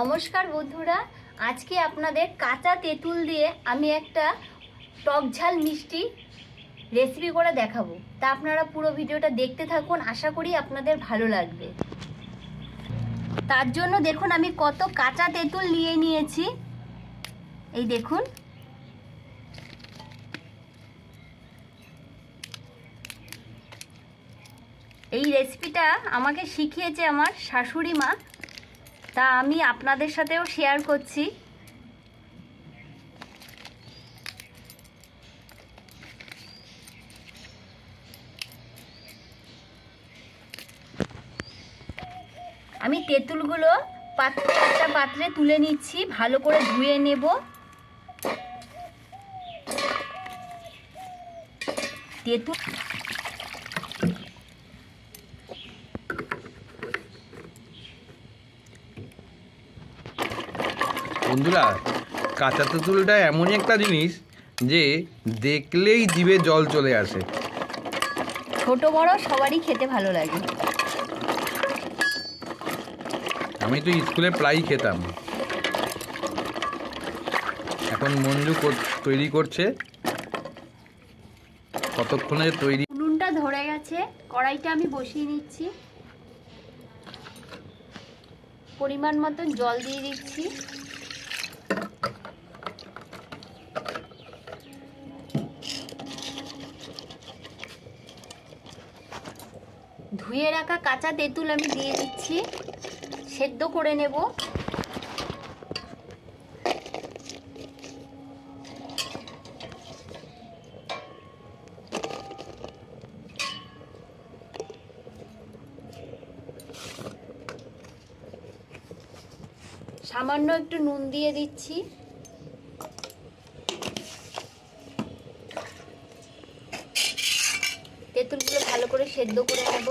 নমস্কার বন্ধুরা, আজকে আপনাদের কাঁচা তেঁতুল দিয়ে আমি একটা টক ঝাল মিষ্টি রেসিপি করে দেখাবো। তা আপনারা পুরো ভিডিওটা দেখতে থাকুন, আশা করি আপনাদের ভালো লাগবে। তার জন্য দেখুন, আমি কত কাঁচা তেঁতুল নিয়ে নিয়েছি। এই দেখুন। এই রেসিপিটা আমাকে শিখিয়েছে আমার শাশুড়ি মা তা আমি আপনাদের সাথেও শেয়ার করছি। আমি তেঁতুলগুলো পাত্র, একটা পাত্রে তুলে নিচ্ছি, ভালো করে ধুয়ে নেব। তেঁতুল বন্ধুরা কাঁচা তেঁতুলটা এমনই একটা জিনিস যে দেখলেই জিভে জল চলে আসে। ছোট বড় সবারই খেতে ভালো লাগে। আমি তো স্কুলে প্রায়ই খেতাম। এখন মঞ্জু তৈরি করছে। কতক্ষণে তৈরি উনুনটা ধরে গেছে কড়াইটা আমি বসিয়ে নিচ্ছি। পরিমাণ মতন জল দিয়ে দিচ্ছি। ধুয়ে রাখা কাঁচা তেঁতুল আমি দিয়ে দিচ্ছি। সেদ্ধ করে নেব। সামান্য একটু নুন দিয়ে দিচ্ছি। তেঁতুলগুলো ভালো করে সেদ্ধ করে নেব।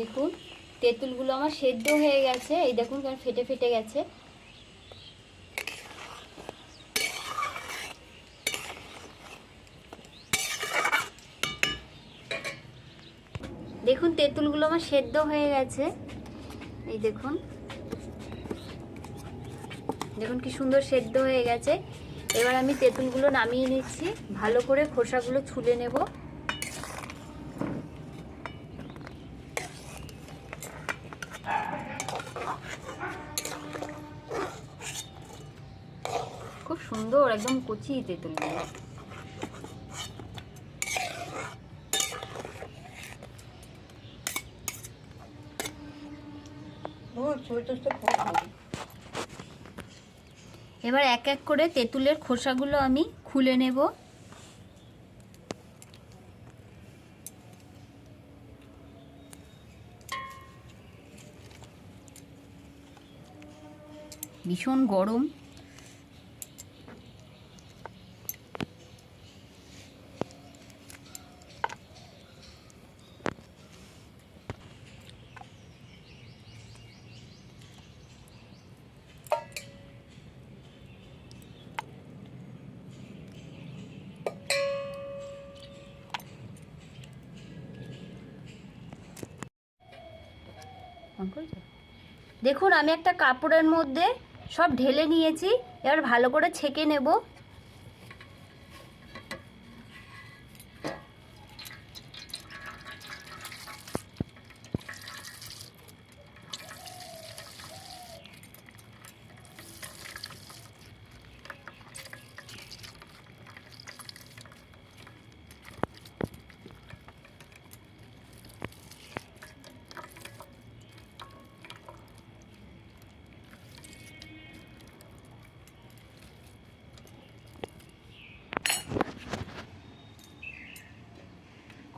দেখুন, তেঁতুলগুলো আমার সেদ্ধ হয়ে গেছে। এই দেখুন কেমন ফেটে ফেটে গেছে। দেখুন, তেঁতুলগুলো আমার সেদ্ধ হয়ে গেছে। এই দেখুন। দেখুন কি সুন্দর সেদ্ধ হয়ে গেছে। এবার আমি তেঁতুলগুলো নামিয়ে নিচ্ছি। ভালো করে খোসাগুলো ছুলে নেব খুব সুন্দর একদম কচি তেঁতুলগুলো এবার এক এক করে তেঁতুলের খোসাগুলো আমি খুলে নেব। ভীষণ গরম। দেখুন আমি একটা কাপড়ের মধ্যে সব ঢেলে নিয়েছি এবার ভালো করে ছেঁকে নেব।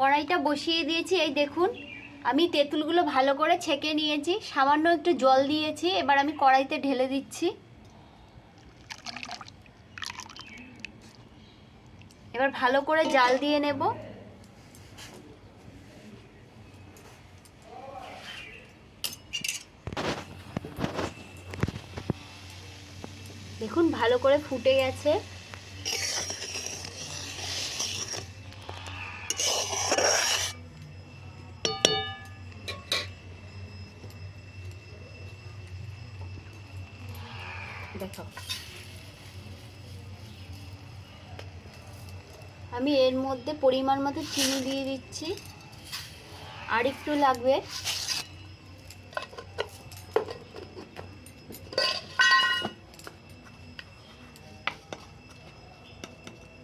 কড়াইটা বসিয়ে দিয়েছি, এই দেখুন। আমি তেঁতুলগুলো ভালো করে ছেঁকে নিয়েছি, সামান্য একটু জল দিয়েছি, এবার আমি কড়াইতে ঢেলে দিচ্ছি। এবার ভালো করে জাল দিয়ে নেব। দেখুন, ভালো করে ফুটে গেছে। আমি এর মধ্যে পরিমাণ মতো চিনি দিয়ে দিচ্ছি। আর একটু লাগবে।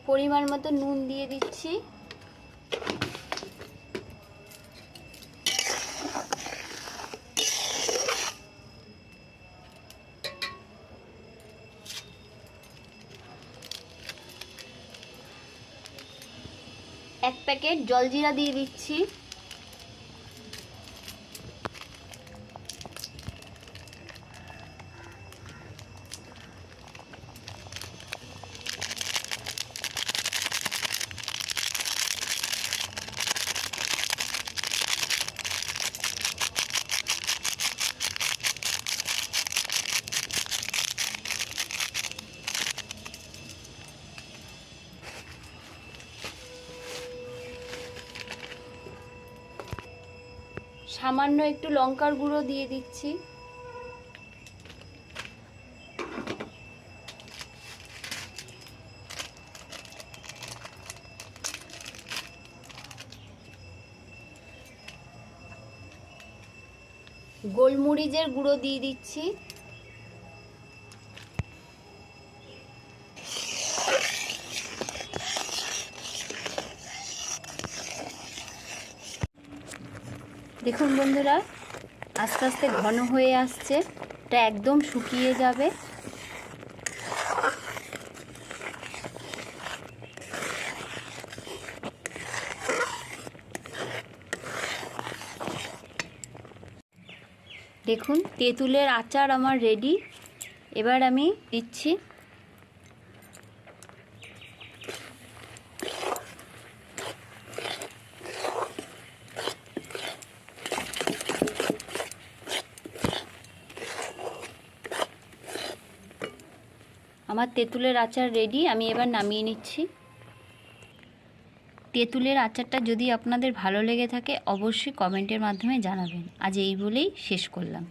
পরিমাণ মতো নুন দিয়ে দিচ্ছি। এক প্যাকেট জলজিরা দিয়ে দিচ্ছি। সামান্য একটু লঙ্কার গুঁড়ো দিয়ে দিচ্ছি। গোলমরিচের গুঁড়ো দিয়ে দিচ্ছি। দেখুন বন্ধুরা, আস্তে আস্তে ঘন হয়ে আসছে। এটা একদম শুকিয়ে যাবে। দেখুন, তেঁতুলের আচার আমার রেডি এবার আমি দিচ্ছি আমার তেঁতুলের আচার রেডি আমি এবার নামিয়ে নিচ্ছি। তেঁতুলের আচারটা যদি আপনাদের ভালো লেগে থাকে, অবশ্যই কমেন্টের মাধ্যমে জানাবেন। আজ এই বলেই শেষ করলাম।